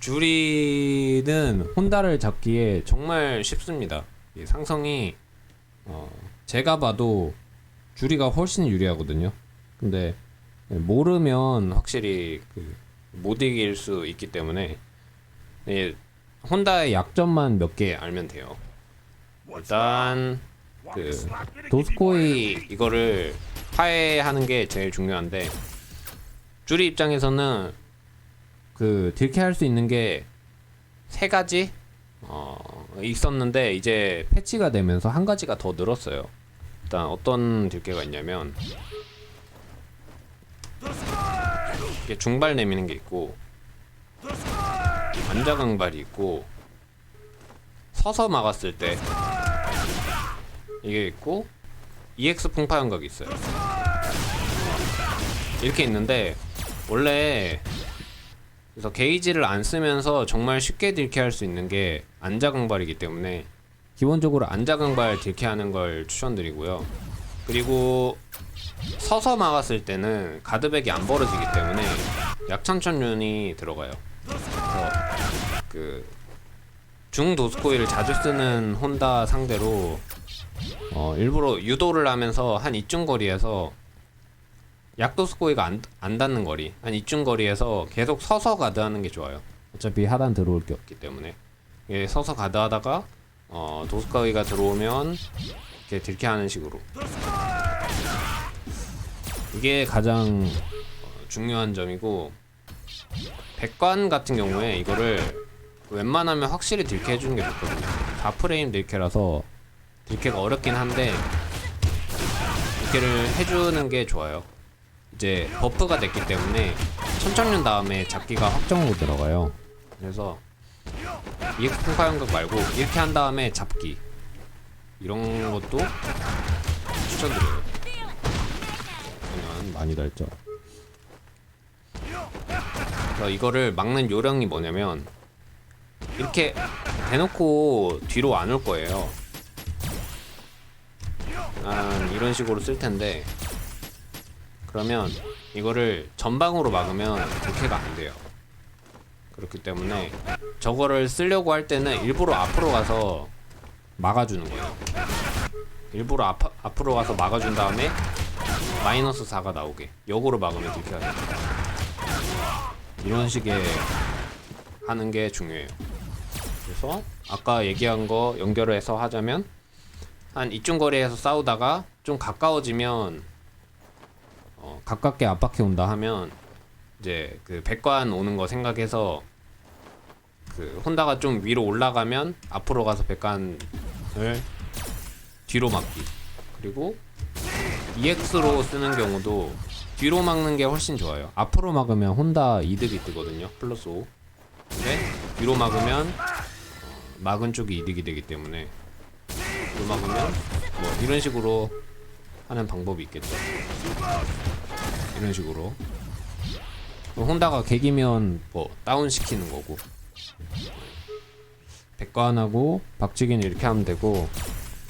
주리는 혼다를 잡기에 정말 쉽습니다. 이 상성이 어, 제가 봐도 주리가 훨씬 유리하거든요. 근데 모르면 확실히 그 못 이길 수 있기 때문에 예, 혼다의 약점만 몇 개 알면 돼요. 일단 그 도스코이 이거를 파괴하는 게 제일 중요한데 주리 입장에서는 그 딜캐 할 수 있는 게 세 가지 어, 있었는데 이제 패치가 되면서 한 가지가 더 늘었어요. 일단 어떤 딜캐가 있냐면 이게 중발 내미는 게 있고 안자강발이 있고 서서 막았을 때 이게 있고 EX 풍파 연각이 있어요. 이렇게 있는데 원래 그래서 게이지를 안 쓰면서 정말 쉽게 딜캐할 수 있는 게 안자 강발이기 때문에 기본적으로 안자 강발 딜캐하는 걸 추천드리고요. 그리고 서서 막았을 때는 가드백이 안 벌어지기 때문에 약천천륜이 들어가요. 그래서 그 중도스코이를 자주 쓰는 혼다 상대로 어, 일부러 유도를 하면서 한 이쯤 거리에서 약도스코이가 안, 안 닿는 거리 한 이쯤 거리에서 계속 서서 가드하는 게 좋아요. 어차피 하단 들어올 게 없기 때문에. 예, 서서 가드하다가 어, 도스코이가 들어오면 이렇게 딜캐하는 식으로. 이게 가장 어, 중요한 점이고 백관 같은 경우에 이거를 웬만하면 확실히 딜캐 해주는 게 좋거든요. 다 프레임 딜캐라서 딜캐가 어렵긴 한데 딜캐를 해주는 게 좋아요 이제 버프가 됐기 때문에 천천년 다음에 잡기가 확정으로 들어가요. 그래서 EX 풍파 연극 말고 이렇게 한 다음에 잡기. 이런 것도 추천드려요. 그러면 많이 달죠. 그래서 이거를 막는 요령이 뭐냐면 이렇게 대놓고 뒤로 안 올 거예요. 난 이런 식으로 쓸 텐데 그러면 이거를 전방으로 막으면 딜캐가 안 돼요. 그렇기 때문에 저거를 쓰려고 할 때는 일부러 앞으로 가서 막아주는 거예요. 일부러 앞, 앞으로 가서 막아준 다음에 마이너스 4가 나오게 역으로 막으면 딜캐가 돼요. 이런 식의 하는 게 중요해요. 그래서 아까 얘기한 거 연결을 해서 하자면 한 이쯤 거리에서 싸우다가 좀 가까워지면 어, 가깝게 압박해 온다 하면 이제 그 백관 오는 거 생각해서 그 혼다가 좀 위로 올라가면 앞으로 가서 백관을 뒤로 막기. 그리고 EX로 쓰는 경우도 뒤로 막는 게 훨씬 좋아요. 앞으로 막으면 혼다 이득이 뜨거든요. 플러스 5 근데 뒤로 막으면 어, 막은 쪽이 이득이 되기 때문에 뒤로 막으면 뭐 이런 식으로 하는 방법이 있겠죠. 이런 식으로. 혼다가 개기면 뭐 다운 시키는 거고. 백관하고 박치기는 이렇게 하면 되고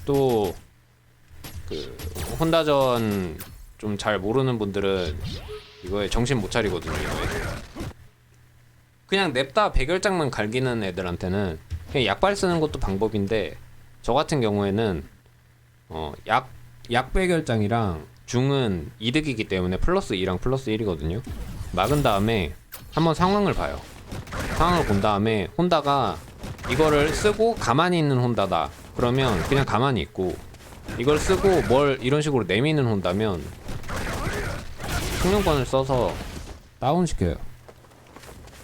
또 그 혼다전 좀 잘 모르는 분들은 이거에 정신 못 차리거든요 그냥 냅다 백열장만 갈기는 애들한테는 그냥 약발 쓰는 것도 방법인데 저 같은 경우에는 어약 약백열장이랑 중은 이득이기 때문에 플러스 2랑 플러스 1이거든요. 막은 다음에 한번 상황을 봐요. 상황을 본 다음에 혼다가 이거를 쓰고 가만히 있는 혼다다. 그러면 그냥 가만히 있고 이걸 쓰고 뭘 이런 식으로 내미는 혼다면 숙련권을 써서 다운 시켜요.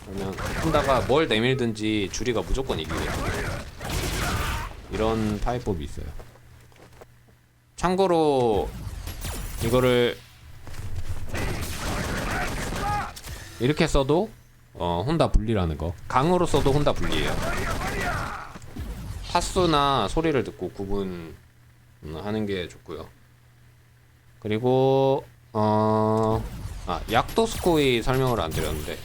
그러면 혼다가 뭘 내밀든지 주리가 무조건 이기겠죠. 이런 파이법이 있어요. 참고로 이거를 이렇게 써도 어 혼다 분리라는 거. 강으로 써도 혼다 분리예요. 파수나 소리를 듣고 구분하는 게 좋고요. 그리고 어... 아 약도 스코이 설명을 안 드렸는데.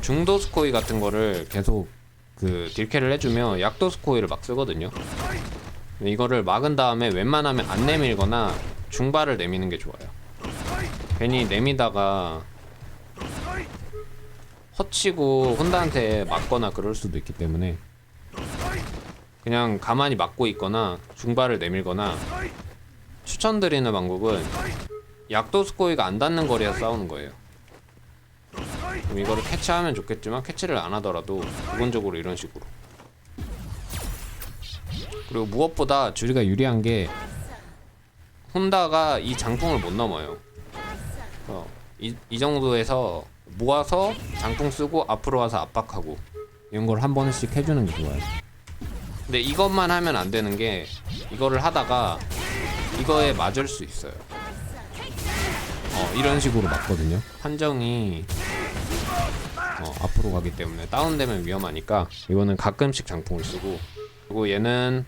중도 스코이 같은 거를 계속 그 딜캐를 해주면 약도 스코이를 막 쓰거든요 이거를 막은 다음에 웬만하면 안 내밀거나 중발을 내미는 게 좋아요. 괜히 내미다가 허치고 혼다한테 맞거나 그럴 수도 있기 때문에 그냥 가만히 맞고 있거나 중발을 내밀거나 추천드리는 방법은 약도 스코이가 안 닿는 거리에서 싸우는 거예요. 그럼 이거를 캐치하면 좋겠지만 캐치를 안 하더라도 기본적으로 이런 식으로. 그리고 무엇보다 주리가 유리한 게 혼다가 이 장풍을 못 넘어요. 어, 이, 이 정도에서 모아서 장풍 쓰고 앞으로 와서 압박하고 이런 걸 한 번씩 해주는 게 좋아요. 근데 이것만 하면 안 되는 게 이거를 하다가 이거에 맞을 수 있어요. 어, 이런 식으로 맞거든요. 판정이 어, 앞으로 가기 때문에 다운되면 위험하니까 이거는 가끔씩 장풍을 쓰고 그리고 얘는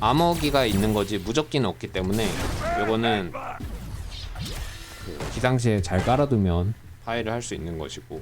암호기가 있는 거지 무적기는 없기 때문에 이거는 그 기상시에 잘 깔아두면 파일을 할 수 있는 것이고